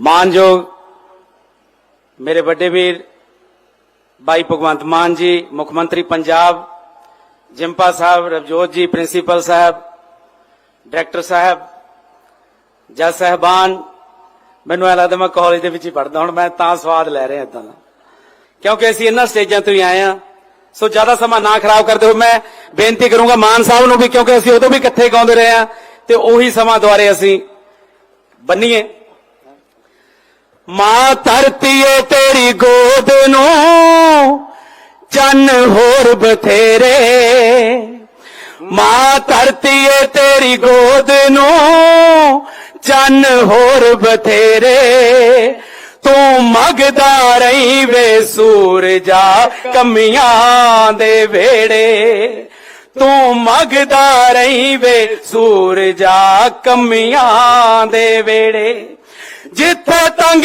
ਮਾਨਯੋਗ ਮੇਰੇ ਵੱਡੇ ਵੀਰ ਭਾਈ ਭਗਵੰਤ ਮਾਨ ਜੀ, ਮੁੱਖ ਮੰਤਰੀ ਪੰਜਾਬ, ਜਿੰਪਾ ਸਾਹਿਬ, ਰਵਜੋਤ ਜੀ, ਪ੍ਰਿੰਸੀਪਲ ਸਾਹਿਬ, ਡਾਇਰੈਕਟਰ ਸਾਹਿਬ, ਜੱਜ ਸਾਹਿਬਾਨ, ਮੈਨੂੰ ਐ ਲੱਗਦਾ ਮੈਂ ਕਾਲਜ ਦੇ ਵਿੱਚ ਹੀ ਪੜਦਾ ਹੁਣ ਮੈਂ ਤਾਂ ਸਵਾਦ ਲੈ ਰਿਹਾ ਇਦਾਂ ਦਾ। ਕਿਉਂਕਿ ਅਸੀਂ ਇਹਨਾਂ ਸਟੇਜਾਂ ਤੋਂ ਹੀ ਆਏ ਆ ਸੋ ਜ਼ਿਆਦਾ ਸਮਾਂ ਨਾ ਖਰਾਬ ਕਰਦੇ ਹੋਏ ਮੈਂ ਬੇਨਤੀ ਕਰੂੰਗਾ ਮਾਨ ਸਾਹਿਬ ਨੂੰ ਵੀ, ਕਿਉਂਕਿ ਅਸੀਂ ਉਦੋਂ ਵੀ ਇਕੱਠੇ ਗਾਉਂਦੇ ਰਹੇ ਆ ਤੇ ਉਹੀ ਸਮਾਂ ਦੁਆਰੇ ਅਸੀਂ ਬੰਨੀਏ। ਮਾਂ ਧਰਤੀ ਏ ਤੇਰੀ ਗੋਦ ਨੂੰ, ਚੰਨ ਹੋਰ ਬਥੇਰੇ। ਮਾਂ ਧਰਤੀ ਏ ਤੇਰੀ ਗੋਦ ਨੂੰ, ਚੰਨ ਹੋਰ ਬਥੇਰੇ। ਤੂੰ ਮਗਦਾ ਰਹੀ ਵੇ ਸੂਰਜਾ ਕਮੀਆਂ ਦੇ ਵੇੜੇ ਤੂੰ ਮਗਦਾ ਰਹੀ ਵੇ ਸੂਰਜਾ ਕਮੀਆਂ ਦੇ ਵੇੜੇ ਜਿੱਥੇ ਤੰਗ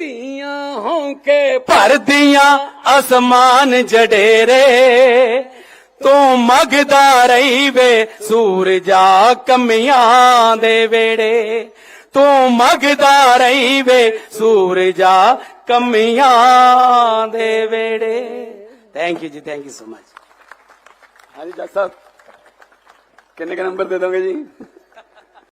ਧੀਆਂ ਹੋਂਕੇ ਭਰਦੀਆਂ ਅਸਮਾਨ ਜਡੇਰੇ। ਤੂੰ ਮਗਦਾ ਰਹੀ ਵੇ ਸੂਰਜਾ ਕਮੀਆਂ ਦੇ ਵੇੜੇ। ਤੂੰ ਮਗਦਾ ਰਹੀ ਵੇ ਸੂਰਜਾ ਕਮੀਆਂ ਦੇ ਵੇੜੇ। ਥੈਂਕ ਯੂ ਜੀ ਥੈਂਕ ਯੂ ਸੋ ਮਚ ਹਾਂਜੀ ਜੱਜ ਸਾਹਿਬ, ਕਿੰਨੇ ਕ ਨੰਬਰ ਦੇ ਦੋਗੇ ਜੀ?